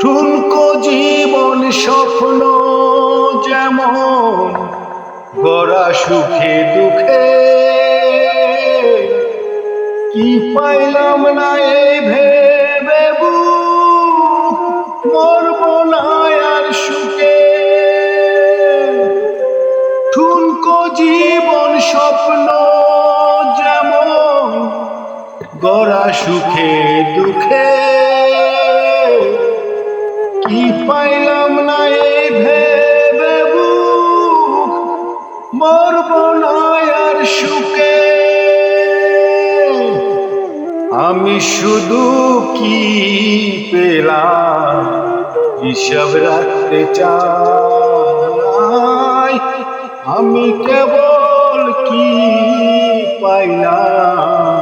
ঠুনকো জীবন স্বপ্ন যেমন গড়া সুখে দুঃখে। কি পাইলাম না এই ভেবে মরব না আর সুখে। ঠুনকো জীবন স্বপ্ন যেমন গড়া সুখে দুঃখে। আমি শুধু কি পেলাম? হিসাব রাখতে চাই। আমি কেবল কি পাইলাম?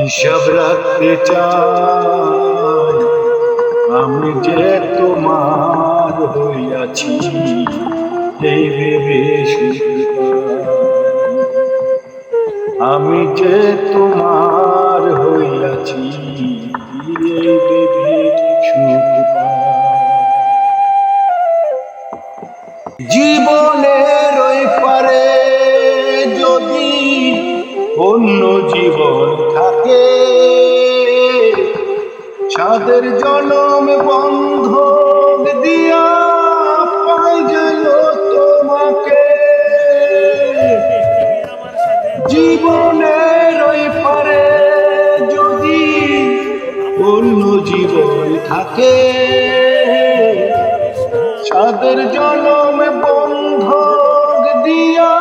হিসাব রাখতে চাই। আমি যে তোমার হইয়াছি এই ভেবে আমি যে তোমার হইয়াছি সুখ পাই। জীবনের ওই পারে যদি অন্য জীবন থাকে ছাদের জনম বন্ধ অন্য জীবন থাকে। ছাদের জনম বন্ধ দিয়া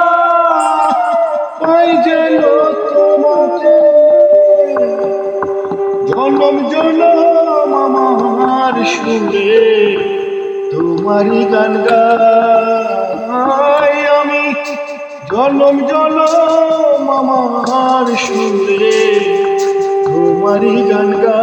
পাই যেন তোমাকে। জনম জনম আমার সুরে তোমারই গান গাই আমি। জনম জনম আমার সুরে তোমারই গান গাই।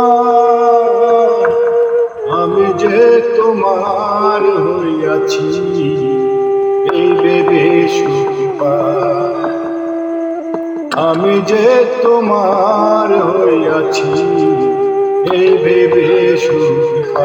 যে তোমার হইয়াছি আমি যে তোমার হইয়াছি এই ভেবে সুখ।